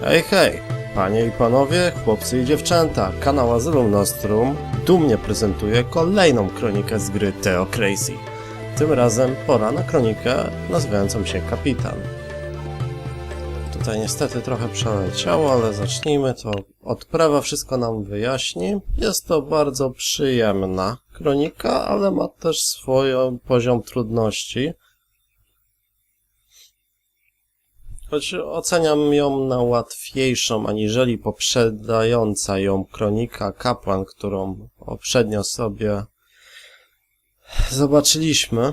Hej, hej, panie i panowie, chłopcy i dziewczęta, kanał Azylum Nostrum dumnie prezentuje kolejną kronikę z gry Theocracy. Tym razem pora na kronikę nazywającą się Kapitan. Tutaj niestety trochę przeleciało, ale zacznijmy to od prawa, wszystko nam wyjaśni. Jest to bardzo przyjemna kronika, ale ma też swój poziom trudności. Choć oceniam ją na łatwiejszą aniżeli poprzedzająca ją kronika Kapłan, którą poprzednio sobie zobaczyliśmy.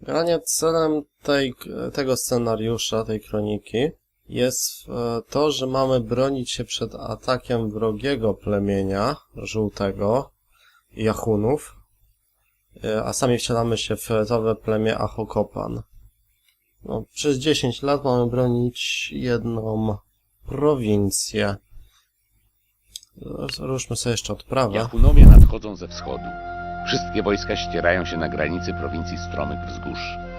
Generalnie celem tej, tego scenariusza, tej kroniki jest e, to, że mamy bronić się przed atakiem wrogiego plemienia żółtego Jachunów, e, a sami wcielamy się w fioletowe plemię Achokopan. No, przez 10 lat mamy bronić jedną prowincję. Ruszmy sobie jeszcze od prawa. Jachunowie nadchodzą ze wschodu. Wszystkie wojska ścierają się na granicy prowincji Stromych Wzgórz.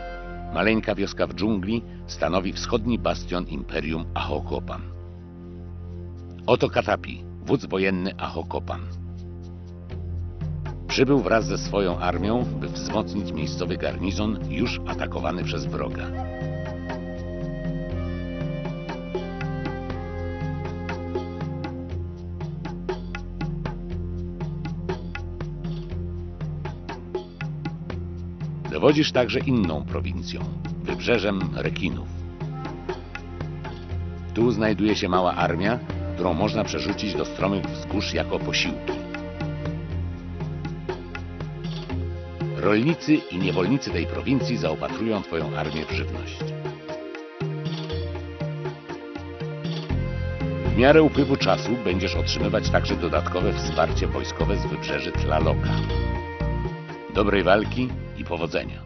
Maleńka wioska w dżungli stanowi wschodni bastion Imperium Achokopan. Oto Katapi, wódz wojenny Achokopan. Przybył wraz ze swoją armią, by wzmocnić miejscowy garnizon już atakowany przez wroga. Dowodzisz także inną prowincją, wybrzeżem Rekinów. Tu znajduje się mała armia, którą można przerzucić do stromych wzgórz jako posiłki. Rolnicy i niewolnicy tej prowincji zaopatrują Twoją armię w żywność. W miarę upływu czasu będziesz otrzymywać także dodatkowe wsparcie wojskowe z wybrzeży Tlaloka. Dobrej walki i powodzenia.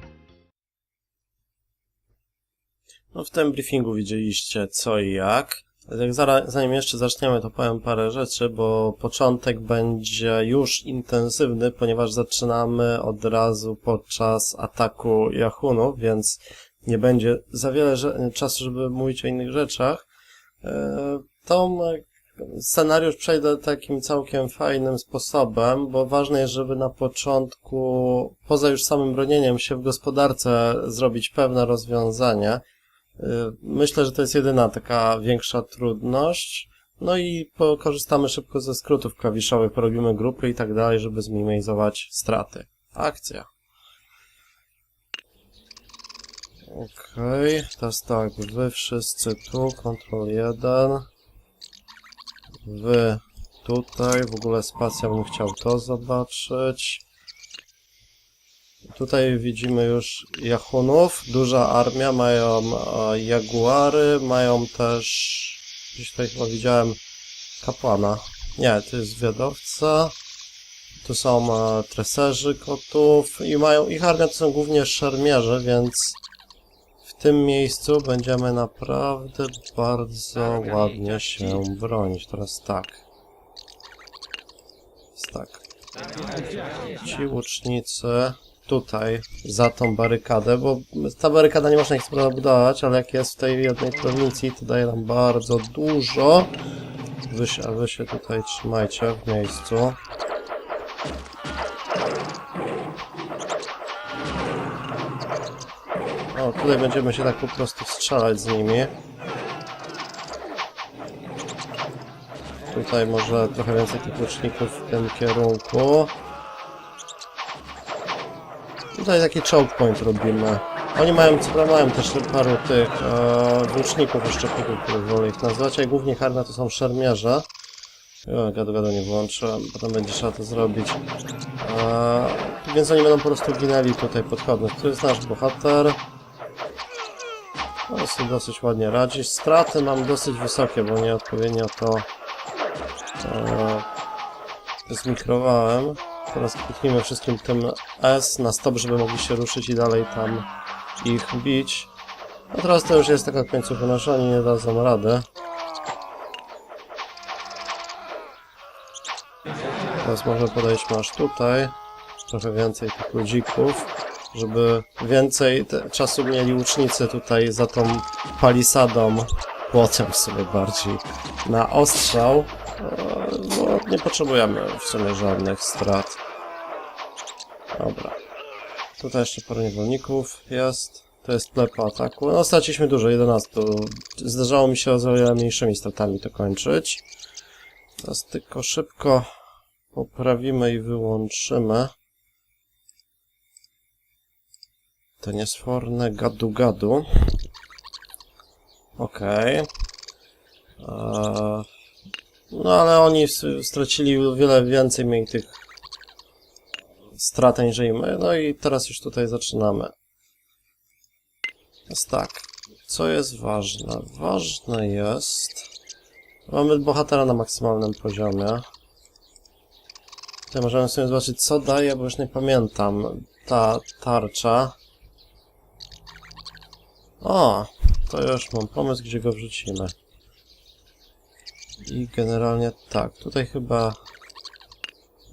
No w tym briefingu widzieliście co i jak. Jak zanim jeszcze zaczniemy, to powiem parę rzeczy, bo początek będzie już intensywny, ponieważ zaczynamy od razu podczas ataku Jachunów, więc nie będzie za wiele czasu, żeby mówić o innych rzeczach. E, e, scenariusz przejdę takim całkiem fajnym sposobem, bo ważne jest, żeby na początku, poza już samym bronieniem się w gospodarce, zrobić pewne rozwiązanie. Y, Myślę, że to jest jedyna taka większa trudność. No i korzystamy szybko ze skrótów klawiszowych, porobimy grupy i tak dalej, żeby zminimalizować straty. Akcja. Okej, teraz tak, wy wszyscy tu, Ctrl 1. Wy tutaj, w ogóle spacja bym chciał to zobaczyć. Tutaj widzimy już Jachunów, duża armia, mają e, jaguary, mają też, gdzieś tutaj chyba widziałem kapłana. Nie, to jest zwiadowca. Tu są e, treserzy kotów i mają, ich armia to są głównie szermierze, więc w tym miejscu będziemy naprawdę bardzo ładnie się bronić. Teraz tak. Jest tak. Ci łucznicy tutaj, za tą barykadę, bo ta barykada nie można ich sprawnie budować, ale jak jest w tej jednej prowincji, to daje nam bardzo dużo. Wy się, a wy się tutaj trzymajcie w miejscu. Tutaj będziemy się tak po prostu strzelać z nimi. Tutaj może trochę więcej tych łuczników w tym kierunku. Tutaj taki choke point robimy. Oni mają, co prawda mają też paru tych e, włóczników jeszcze których wolę ich nazwać, a głównie harna to są szermierze. Gadu gadu nie włączyłem, potem będzie trzeba to zrobić. E, więc oni będą po prostu ginęli tutaj podchodząc. Tu jest nasz bohater. No, sobie dosyć ładnie radzi. Straty mam dosyć wysokie, bo nieodpowiednio to e, zmikrowałem. Teraz kliknijmy wszystkim tym S na stop, żeby mogli się ruszyć i dalej tam ich bić. A teraz to już jest taka końcówka nasza, oni nie dadzą rady. Teraz może podejdźmy aż tutaj. Trochę więcej tych ludzików, żeby więcej czasu mieli łucznicy tutaj za tą palisadą, płotem w sumie bardziej, na ostrzał. E, Bo nie potrzebujemy w sumie żadnych strat. Dobra. Tutaj jeszcze parę niewolników jest. To jest tle po ataku. No straciliśmy dużo, 11. Zdarzało mi się z o wiele mniejszymi stratami to kończyć. Teraz tylko szybko poprawimy i wyłączymy te niesforne gadu-gadu. Okej. Eee, No ale oni stracili wiele więcej mieli tych strat niż my. No i teraz już tutaj zaczynamy. Jest tak. Co jest ważne? Ważne jest... Mamy bohatera na maksymalnym poziomie. Tutaj możemy sobie zobaczyć, co daje, bo już nie pamiętam. Ta tarcza. O! To już mam pomysł, gdzie go wrzucimy. I generalnie tak. Tutaj chyba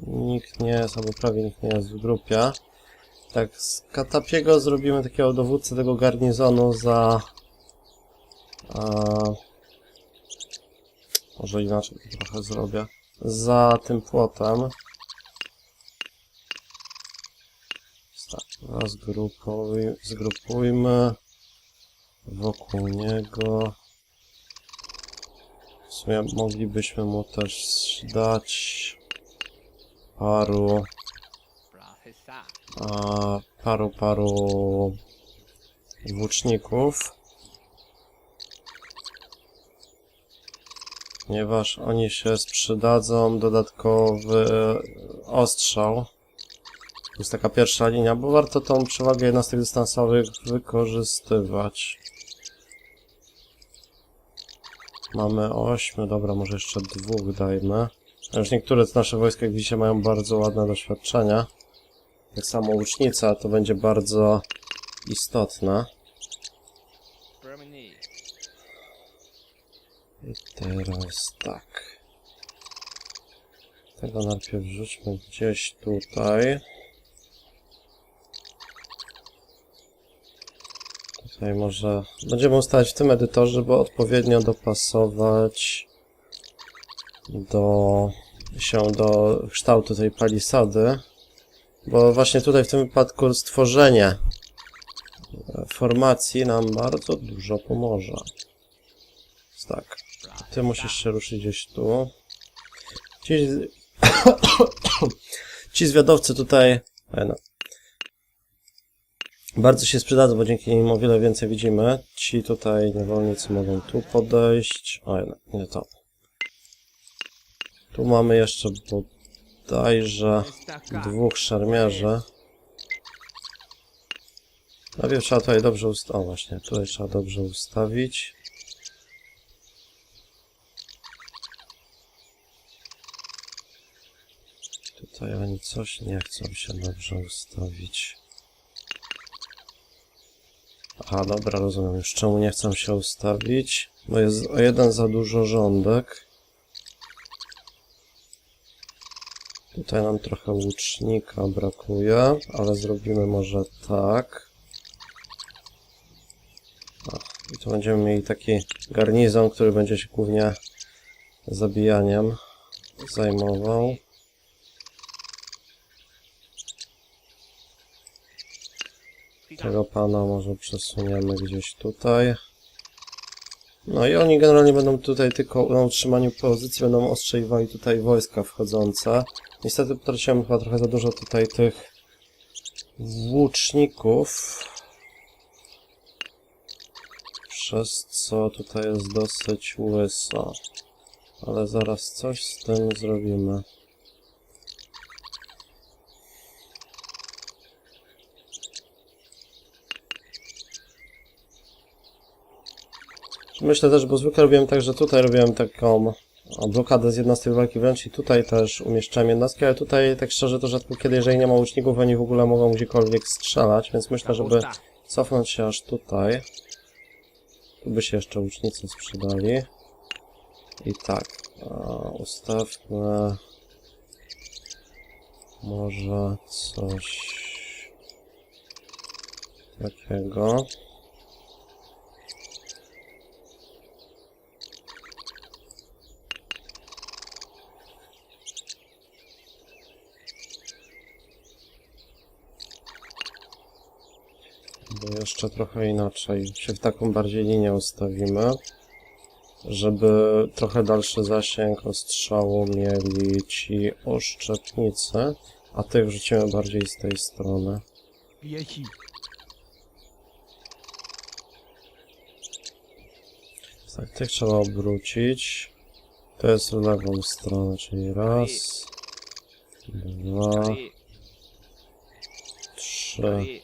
nikt nie jest, albo prawie nikt nie jest w grupie. Tak, z Katapiego zrobimy takiego dowódcę tego garnizonu za... A, może inaczej to trochę zrobię. Za tym płotem. Tak, zgrupuj, zgrupujmy wokół niego. W sumie moglibyśmy mu też dać paru a, paru, paru włóczników. Ponieważ oni się sprzedadzą dodatkowy ostrzał. To jest taka pierwsza linia, bo warto tą przewagę jednostek dystansowych wykorzystywać. Mamy ośmiu, dobra, może jeszcze dwóch dajmy. Już niektóre z nasze wojska, jak widzicie, mają bardzo ładne doświadczenia. Tak samo łucznica to będzie bardzo istotne. I teraz tak. Tego najpierw rzućmy gdzieś tutaj. Tutaj może... Będziemy ustawiać w tym edytorze, żeby odpowiednio dopasować do się do kształtu tej palisady. Bo właśnie tutaj w tym wypadku stworzenie e, formacji nam bardzo dużo pomoże. Więc tak, ty musisz się ruszyć gdzieś tu. Ci, Ci zwiadowcy tutaj e, no, bardzo się przydadzą, bo dzięki nim o wiele więcej widzimy. Ci tutaj niewolnicy mogą tu podejść. Oj, no, nie to. Tu mamy jeszcze bodajże dwóch szermierzy. Najpierw trzeba tutaj dobrze ustawić. O właśnie, tutaj trzeba dobrze ustawić. Tutaj oni coś nie chcą się dobrze ustawić. Aha, dobra, rozumiem już czemu nie chcą się ustawić. Bo jest o jeden za dużo rządek. Tutaj nam trochę łucznika brakuje, ale zrobimy może tak. I tu będziemy mieli taki garnizon, który będzie się głównie zabijaniem zajmował. Tego pana może przesuniemy gdzieś tutaj. No i oni generalnie będą tutaj tylko na utrzymaniu pozycji, będą ostrzeliwali tutaj wojska wchodzące. Niestety potraciłem chyba trochę za dużo tutaj tych włóczników. Przez co tutaj jest dosyć łyso. Ale zaraz coś z tym zrobimy. Myślę też, bo zwykle robiłem tak, że tutaj robiłem taką blokadę z jednostek walki wręcz i tutaj też umieszczałem jednostki, ale tutaj tak szczerze to rzadko kiedy, jeżeli nie ma łuczników, oni w ogóle mogą gdziekolwiek strzelać, więc myślę, żeby cofnąć się aż tutaj. Tu by się jeszcze łucznicy sprzedali. I tak, ustawmy Może coś takiego. bo jeszcze trochę inaczej się w taką bardziej linię ustawimy, żeby trochę dalszy zasięg ostrzału mieli ci oszczepnicy, a tych rzucimy bardziej z tej strony. Tak, tych trzeba obrócić. To jest w lewą stronę, czyli raz, dwa, trzy.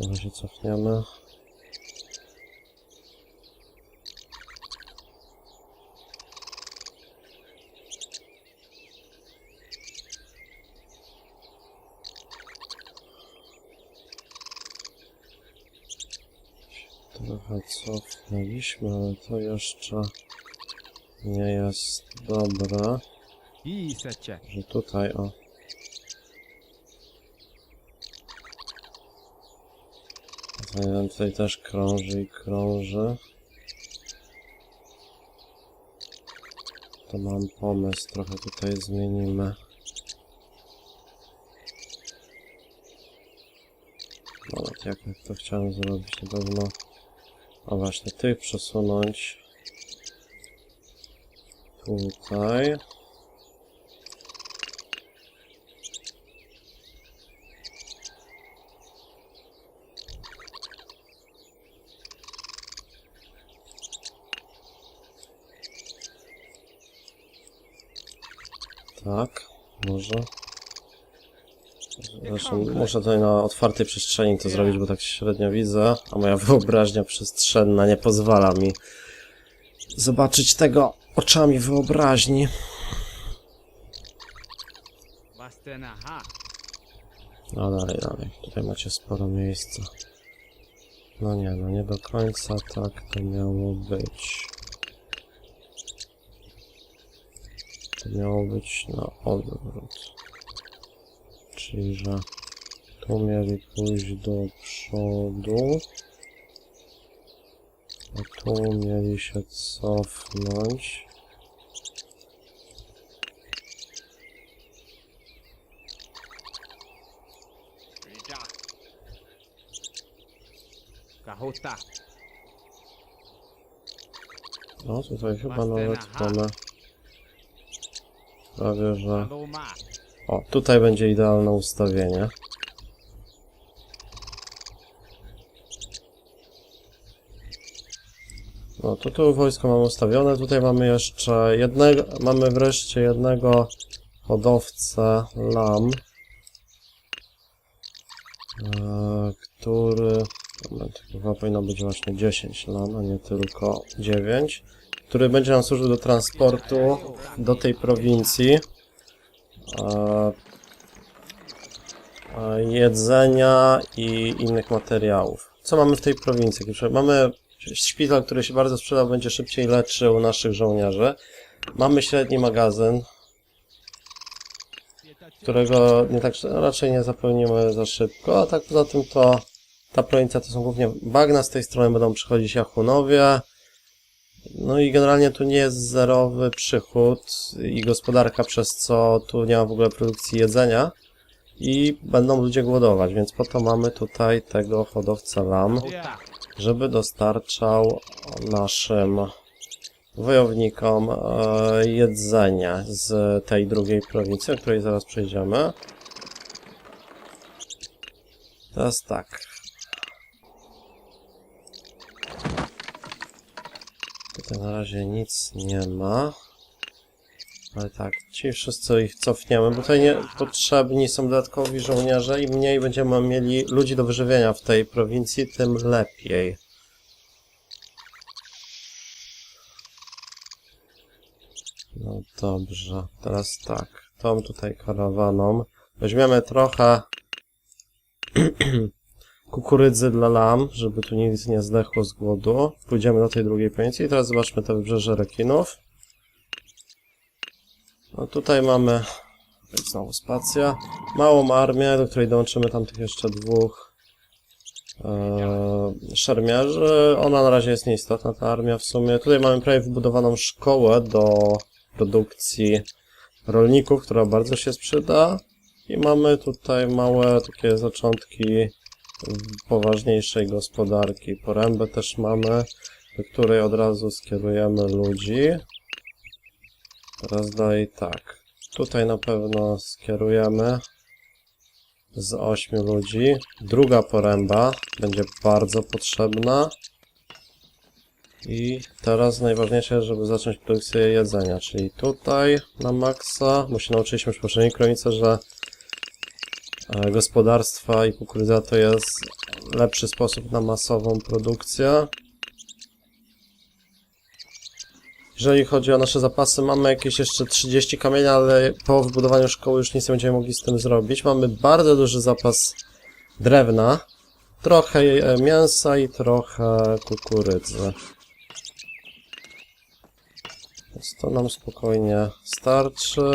Może się cofniemy. Trochę cofnęliśmy, ale to jeszcze nie jest dobre. Że tutaj, o. Jeden tutaj też krąży i krąży. To mam pomysł, trochę tutaj zmienimy. Nawet jak jak to chciałem zrobić, na pewno... O właśnie, tych przesunąć. Tutaj. Tak, może. Zresztą muszę tutaj na otwartej przestrzeni to zrobić, bo tak średnio widzę, a moja wyobraźnia przestrzenna nie pozwala mi zobaczyć tego oczami wyobraźni. No dalej, dalej. Tutaj macie sporo miejsca. No nie, no nie do końca tak to miało być. to miało być na odwrót. Czyli, że tu mieli pójść do przodu, a tu mieli się cofnąć. No tutaj chyba nawet mamy prawie, że... O, tutaj będzie idealne ustawienie. No, to tu wojsko mamy ustawione. Tutaj mamy jeszcze jednego, mamy wreszcie jednego hodowcę lam, e, który, moment, chyba powinno być właśnie 10 lam, a nie tylko 9, który będzie nam służył do transportu do tej prowincji e, jedzenia i innych materiałów. Co mamy w tej prowincji? Mamy szpital, który się bardzo sprzedał, będzie szybciej leczył naszych żołnierzy. Mamy średni magazyn, którego nie tak, raczej nie zapełnimy za szybko, a tak poza tym to ta prowincja to są głównie bagna, z tej strony będą przychodzić Jachunowie, no i generalnie tu nie jest zerowy przychód i gospodarka, przez co tu nie ma w ogóle produkcji jedzenia i będą ludzie głodować, więc po to mamy tutaj tego hodowcę lam, żeby dostarczał naszym wojownikom e, jedzenie z tej drugiej prowincji, o której zaraz przejdziemy. Teraz tak. Tutaj na razie nic nie ma. Ale tak, ci wszyscy ich cofniemy, bo tutaj nie potrzebni są dodatkowi żołnierze i mniej będziemy mieli ludzi do wyżywienia w tej prowincji, tym lepiej. No dobrze, teraz tak, tą tutaj karawaną weźmiemy trochę kukurydzy dla lam, żeby tu nic nie zdechło z głodu. Pójdziemy do tej drugiej prowincji i teraz zobaczmy to wybrzeże rekinów. No tutaj mamy, znowu spacja, małą armię, do której dołączymy tamtych jeszcze dwóch e, szermierzy. Ona na razie jest nieistotna, ta armia w sumie. Tutaj mamy prawie wybudowaną szkołę do produkcji rolników, która bardzo się sprzyda. I mamy tutaj małe takie zaczątki poważniejszej gospodarki. Porębę też mamy, do której od razu skierujemy ludzi. Teraz dalej tak. Tutaj na pewno skierujemy z ośmiu ludzi. Druga poręba będzie bardzo potrzebna. I teraz najważniejsze, żeby zacząć produkcję jedzenia, czyli tutaj na maksa. Bo się nauczyliśmy już w poprzedniej kronice, że gospodarstwa i kukurydza to jest lepszy sposób na masową produkcję. Jeżeli chodzi o nasze zapasy, mamy jakieś jeszcze 30 kamienia, ale po wybudowaniu szkoły już nic nie będziemy mogli z tym zrobić. Mamy bardzo duży zapas drewna, trochę e, mięsa i trochę kukurydzy. Więc to nam spokojnie starczy.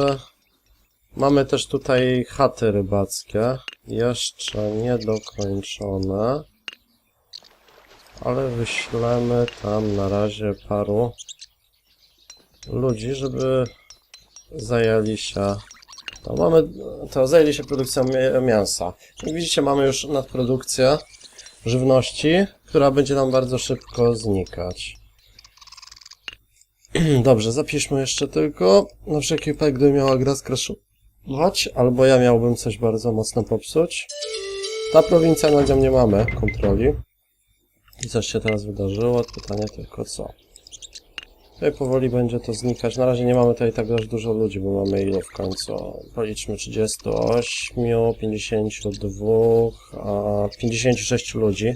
Mamy też tutaj chaty rybackie, jeszcze niedokończone, ale wyślemy tam na razie paru ludzi, żeby zajęli się. To mamy, to zajęli się produkcją mi- mięsa. Jak widzicie, mamy już nadprodukcję żywności, która będzie nam bardzo szybko znikać. Dobrze, zapiszmy jeszcze tylko, na wszelki wypadek, gdyby miała gra skraszować, albo ja miałbym coś bardzo mocno popsuć. Ta prowincja, nad nią nie mamy kontroli. I coś się teraz wydarzyło, pytanie tylko co. Tutaj powoli będzie to znikać. Na razie nie mamy tutaj tak dość dużo ludzi, bo mamy ile w końcu? Policzmy 38, 52, a 56 ludzi.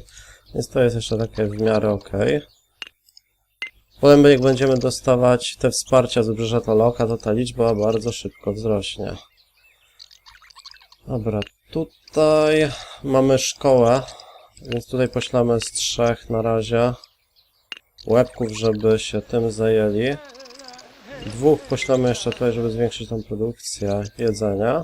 Więc to jest jeszcze takie w miarę ok. Potem jak będziemy dostawać te wsparcia z wybrzeża Taloka, to ta liczba bardzo szybko wzrośnie. Dobra, tutaj mamy szkołę, więc tutaj poślemy z trzech na razie łebków, żeby się tym zajęli. Dwóch poślemy jeszcze tutaj, żeby zwiększyć tą produkcję jedzenia.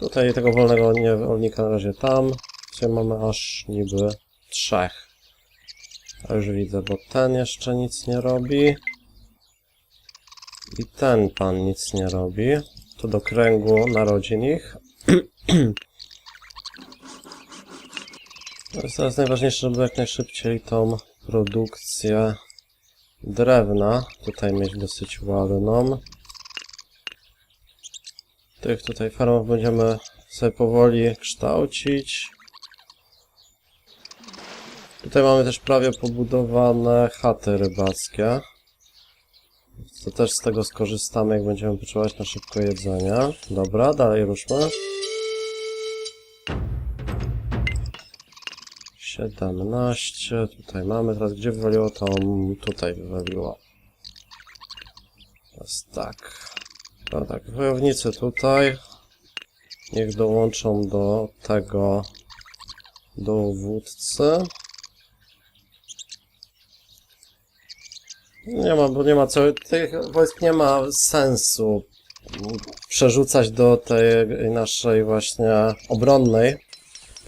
Tutaj tego wolnego niewolnika na razie tam. Tutaj mamy aż niby trzech. A już widzę, bo ten jeszcze nic nie robi. I ten pan nic nie robi. To do kręgu narodzin ich. To jest teraz najważniejsze, żeby jak najszybciej tą produkcję drewna tutaj mieć dosyć ładną. Tych tutaj farmów będziemy sobie powoli kształcić. Tutaj mamy też prawie pobudowane chaty rybackie. To też z tego skorzystamy, jak będziemy potrzebować na szybko jedzenia. Dobra, dalej ruszmy. 17, tutaj mamy, teraz gdzie wywaliło to? Tutaj wywaliło. Teraz tak. No tak, wojownicy tutaj. Niech dołączą do tego dowódcy. Nie ma, bo nie ma co, tych wojsk nie ma sensu przerzucać do tej naszej właśnie obronnej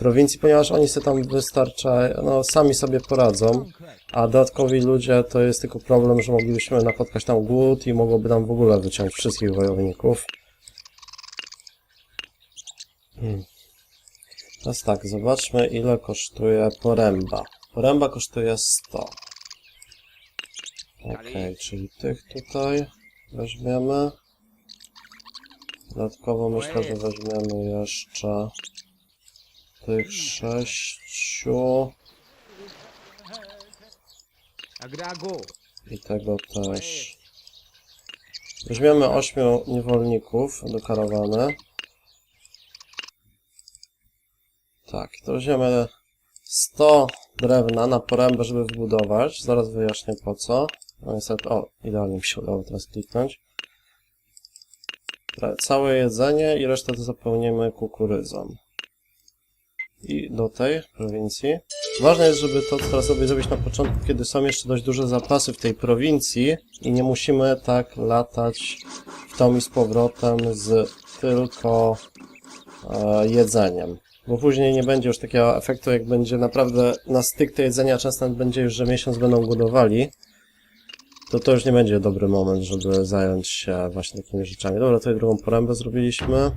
prowincji, ponieważ oni sobie tam wystarcza, no sami sobie poradzą, a dodatkowi ludzie to jest tylko problem, że moglibyśmy napotkać tam głód i mogłoby nam w ogóle wyciąć wszystkich wojowników. Hmm. Teraz tak, zobaczmy ile kosztuje poręba. Poręba kosztuje 100. Okej, czyli tych tutaj weźmiemy. Dodatkowo myślę, że weźmiemy jeszcze tych sześciu i tego też. Weźmiemy ośmiu niewolników do karawany. Tak, to weźmiemy 100 drewna na porębę, żeby wbudować. Zaraz wyjaśnię po co. No niestety, o, idealnie mi się udało teraz kliknąć. Całe jedzenie i resztę to zapełnimy kukurydzą. I do tej prowincji. Ważne jest, żeby to teraz sobie zrobić na początku, kiedy są jeszcze dość duże zapasy w tej prowincji i nie musimy tak latać w tą i z powrotem z tylko e, jedzeniem. Bo później nie będzie już takiego efektu, jak będzie naprawdę na styk te jedzenia, często będzie już, że miesiąc będą głodowali, to to już nie będzie dobry moment, żeby zająć się właśnie takimi rzeczami. Dobra, tutaj drugą porębę zrobiliśmy.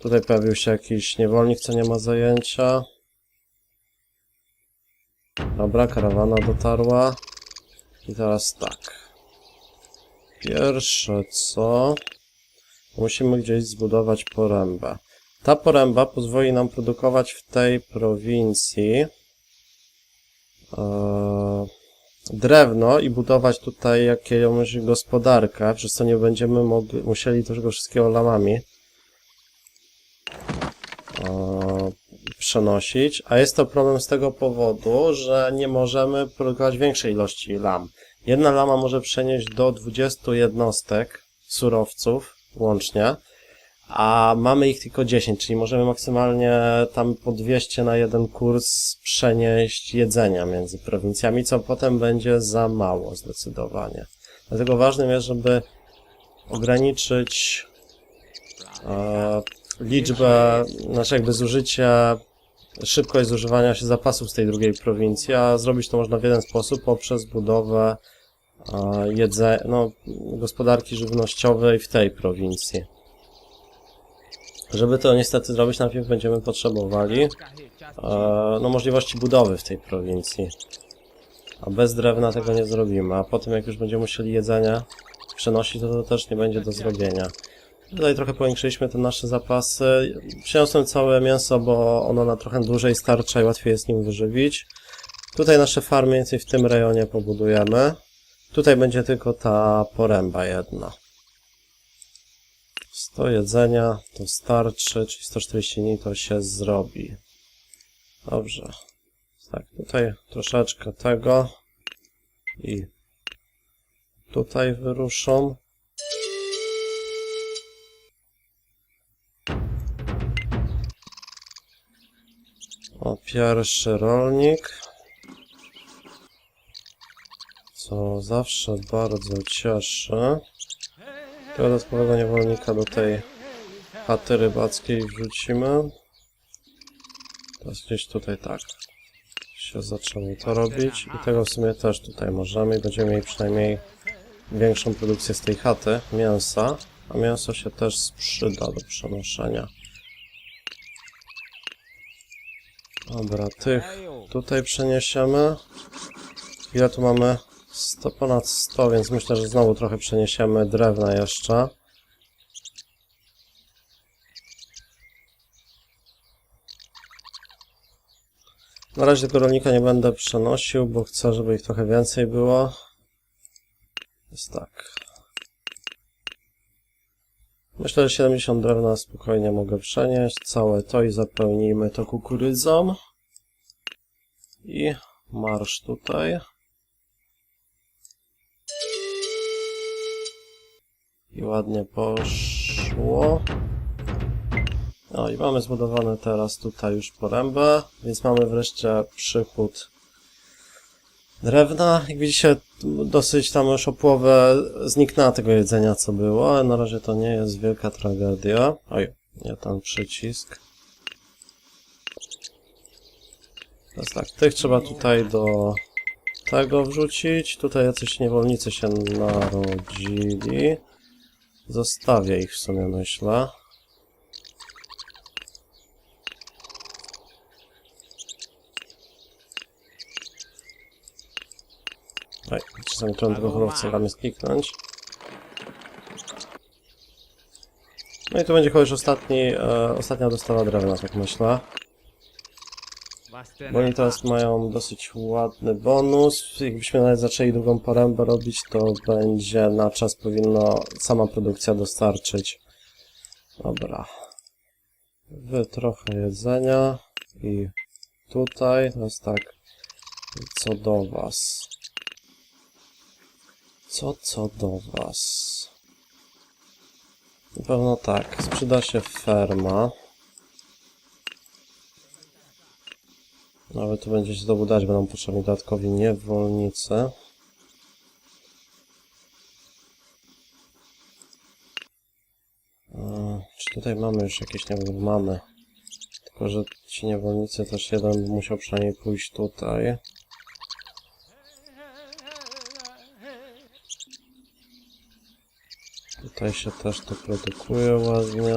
Tutaj pojawił się jakiś niewolnik, co nie ma zajęcia. Dobra, karawana dotarła. I teraz tak. Pierwsze co... Musimy gdzieś zbudować porębę. Ta poręba pozwoli nam produkować w tej prowincji e, drewno i budować tutaj jakąś gospodarkę, przez co nie będziemy mogli, musieli tego wszystkiego lamami przenosić, a jest to problem z tego powodu, że nie możemy produkować większej ilości lam. Jedna lama może przenieść do 20 jednostek surowców łącznie, a mamy ich tylko 10, czyli możemy maksymalnie tam po 200 na jeden kurs przenieść jedzenia między prowincjami, co potem będzie za mało zdecydowanie. Dlatego ważnym jest, żeby ograniczyć e, liczbę, znaczy jakby zużycie, szybkość zużywania się zapasów z tej drugiej prowincji, a zrobić to można w jeden sposób poprzez budowę jedze, no, gospodarki żywnościowej w tej prowincji. Żeby to niestety zrobić, najpierw będziemy potrzebowali no, możliwości budowy w tej prowincji. A bez drewna tego nie zrobimy, a potem jak już będziemy musieli jedzenie przenosić, to to też nie będzie do zrobienia. Tutaj trochę powiększyliśmy te nasze zapasy. Przyniosłem całe mięso, bo ono na trochę dłużej starcza i łatwiej jest nim wyżywić. Tutaj nasze farmy więcej w tym rejonie pobudujemy. Tutaj będzie tylko ta poręba jedna. 100 jedzenia to starczy, czyli 140 dni to się zrobi. Dobrze. Tak, tutaj troszeczkę tego i tutaj wyruszą. O, pierwszy rolnik. Co zawsze bardzo cieszy. Dodatkowego niewolnika do tej chaty rybackiej wrzucimy. Teraz gdzieś tutaj tak się zaczęło to robić i tego w sumie też tutaj możemy i będziemy mieli przynajmniej większą produkcję z tej chaty mięsa, a mięso się też sprzyda do przenoszenia. Dobra, tych tutaj przeniesiemy. Ile tu mamy? 100, ponad 100, więc myślę, że znowu trochę przeniesiemy drewna jeszcze. Na razie tego rolnika nie będę przenosił, bo chcę, żeby ich trochę więcej było. Jest tak. Myślę, że 70 drewna spokojnie mogę przenieść. Całe to i zapełnijmy to kukurydzą. I marsz tutaj. I ładnie poszło. No i mamy zbudowane teraz tutaj już porębę, więc mamy wreszcie przychód drewna. Jak widzicie, dosyć tam już o połowę zniknęło tego jedzenia, co było, ale na razie to nie jest wielka tragedia. Oj, nie ten przycisk. Teraz tak, tych trzeba tutaj do tego wrzucić. Tutaj jacyś niewolnicy się narodzili. Zostawię ich w sumie, myślę. Trudno tego hodowcę ramię skliknąć. No i to będzie chyba już ostatni, e, ostatnia dostawa drewna, tak myślę. Bo oni teraz mają dosyć ładny bonus. Jakbyśmy nawet zaczęli drugą porębę robić, to będzie na czas powinno sama produkcja dostarczyć. Dobra. Wy trochę jedzenia i tutaj, teraz tak, co do was. Co co do was? Na pewno tak, sprzyda się ferma. Nawet tu będzie się dobudać, będą potrzebni dodatkowi niewolnicy. Czy tutaj mamy już jakieś niewolnicy? Mamy. Tylko, że ci niewolnicy też jeden musiał przynajmniej pójść tutaj. Tutaj się też to produkuje ładnie.